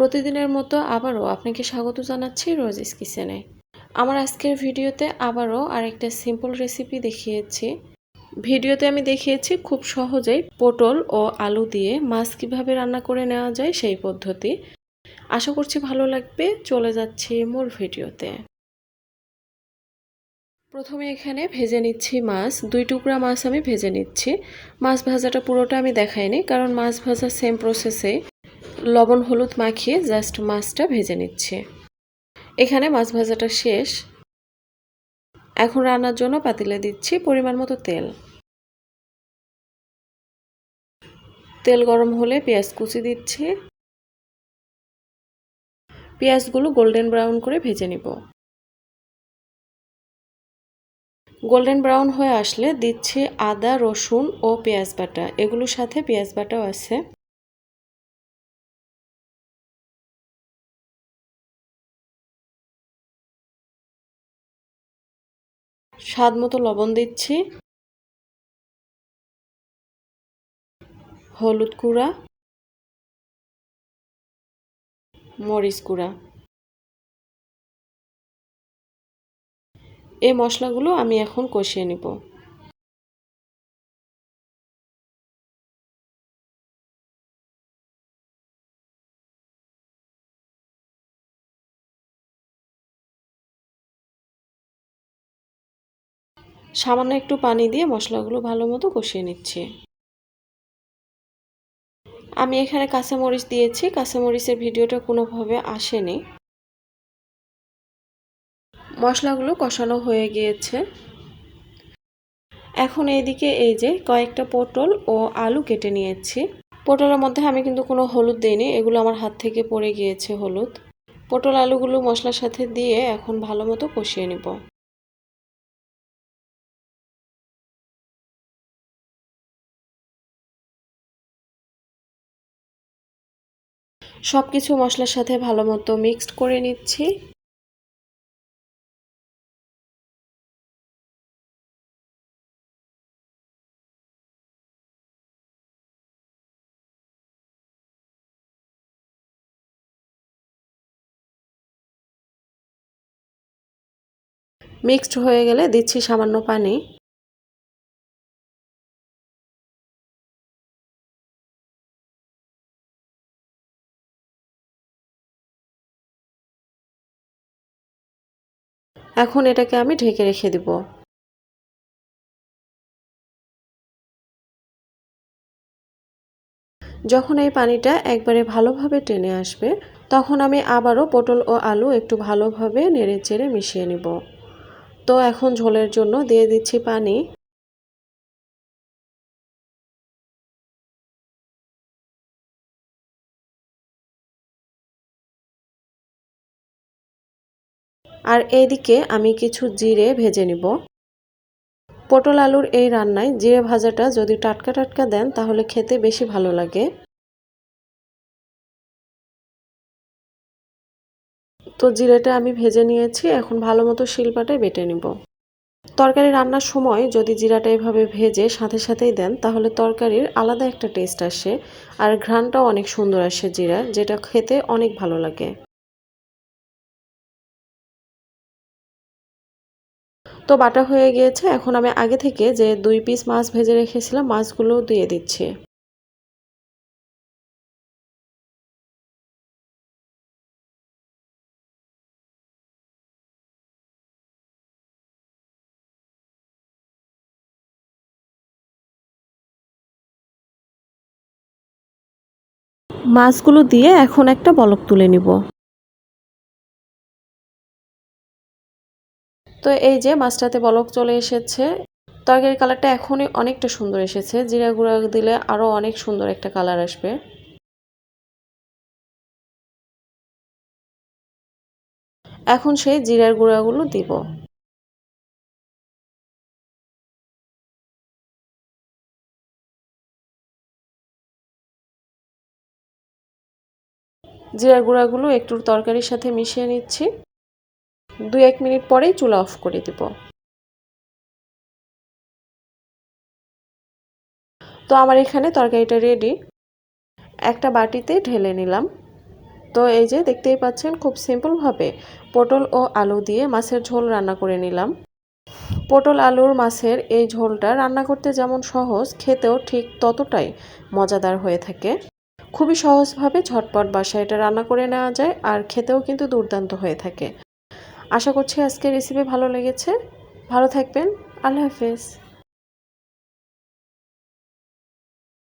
প্রতিদিনের মতো আবারও আপনাকে স্বাগত জানাচ্ছি রোজিস কিচেনে। আমার আজকের ভিডিওতে আবারও আরেকটা সিম্পল রেসিপি দেখিয়েছি। ভিডিওতে আমি দেখিয়েছি খুব সহজেই পটল ও আলু দিয়ে মাছ কীভাবে রান্না করে নেওয়া যায় সেই পদ্ধতি। আশা করছি ভালো লাগবে, চলে যাচ্ছি মূল ভিডিওতে। প্রথমে এখানে ভেজে নিচ্ছি মাছ, দুই টুকরা মাছ আমি ভেজে নিচ্ছি। মাছ ভাজাটা পুরোটা আমি দেখাইনি, কারণ মাছ ভাজা সেম প্রসেসে লবণ হলুদ মাখিয়ে জাস্ট মাছটা ভেজে নিচ্ছি। এখানে মাছ ভাজাটা শেষ। এখন রান্নার জন্য পাতিলে দিচ্ছি পরিমাণ মতো তেল। তেল গরম হলে পেঁয়াজ কুচি দিচ্ছি। পেঁয়াজগুলো গোল্ডেন ব্রাউন করে ভেজে নিব। গোল্ডেন ব্রাউন হয়ে আসলে দিচ্ছি আদা, রসুন ও পেঁয়াজ বাটা। এগুলোর সাথে পেঁয়াজ বাটাও আছে। স্বাদ মতো লবণ দিচ্ছি। হলুদ কুড়া মরিচ কুড়া এই মশলাগুলো আমি এখন কষিয়ে নিব। সামান্য একটু পানি দিয়ে মশলাগুলো ভালো মতো কষিয়ে নিচ্ছি। আমি এখানে কাঁচামরিচ দিয়েছি। কাঁচামরিচের ভিডিওটা কোনোভাবে আসেনি। মশলাগুলো কষানো হয়ে গিয়েছে। এখন এইদিকে এই যে কয়েকটা পটল ও আলু কেটে নিয়েছি। পটলের মধ্যে আমি কিন্তু কোনো হলুদ দিইনি। এগুলো আমার হাত থেকে পড়ে গিয়েছে হলুদ। পটল আলুগুলো মশলার সাথে দিয়ে এখন ভালো মতো কষিয়ে নিব। সব কিছু মশলার সাথে ভালো মতো মিক্সড করে নিচ্ছি। মিক্সড হয়ে গেলে দিচ্ছি সামান্য পানি। এখন এটাকে আমি ঢেকে রেখে দিব। যখন এই পানিটা একবারে ভালোভাবে টেনে আসবে, তখন আমি আবারও পটল ও আলু একটু ভালোভাবে নেড়ে চেড়ে মিশিয়ে নিব। তো এখন ঝোলের জন্য দিয়ে দিচ্ছি পানি। আর এইদিকে আমি কিছু জিরে ভেজে নিব। পটল আলুর এই রান্নায় জিরে ভাজাটা যদি টাটকা টাটকা দেন, তাহলে খেতে বেশি ভালো লাগে। তো জিরেটা আমি ভেজে নিয়েছি, এখন ভালো মতো শিলপাটায় বেটে নিব। তরকারি রান্নার সময় যদি জিরাটা এভাবে ভেজে সাথে সাথেই দেন, তাহলে তরকারির আলাদা একটা টেস্ট আসে, আর ঘ্রাণটাও অনেক সুন্দর আসে জিরার, যেটা খেতে অনেক ভালো লাগে। তো বাটা হয়ে গিয়েছে। এখন আমি আগে থেকে যে দুই পিস মাছ ভেজে রেখেছিলাম মাছগুলো দিয়ে দিচ্ছি। মাছগুলো দিয়ে এখন একটা বলক তুলে নিব। তো এই যে মাছটাতে বলক চলে এসেছে। তরকারির কালারটা এখনই অনেকটা সুন্দর এসেছে। জিরা গুঁড়া দিলে আরও অনেক সুন্দর একটা কালার আসবে। এখন সেই জিরার গুঁড়াগুলো দিব। জিরার গুঁড়াগুলো একটু তরকারির সাথে মিশিয়ে নিচ্ছি। দুই এক মিনিট পরেই চুলা অফ করে দিব। তো আমার এখানে তরকারিটা রেডি একটা বাটিতে ঢেলে নিলাম। তো এই যে দেখতেই পাচ্ছেন খুব সিম্পলভাবে পটল ও আলু দিয়ে মাছের ঝোল রান্না করে নিলাম। পটল আলুর মাছের এই ঝোলটা রান্না করতে যেমন সহজ, খেতেও ঠিক ততটাই মজাদার হয়ে থাকে। খুবই সহজভাবে ঝটপট বাসায় এটা রান্না করে নেওয়া যায় আর খেতেও কিন্তু দুর্দান্ত হয়ে থাকে। আশা করছি আজকের রেসিপি ভালো লেগেছে। ভালো থাকবেন। আল্লাহ হাফেজ।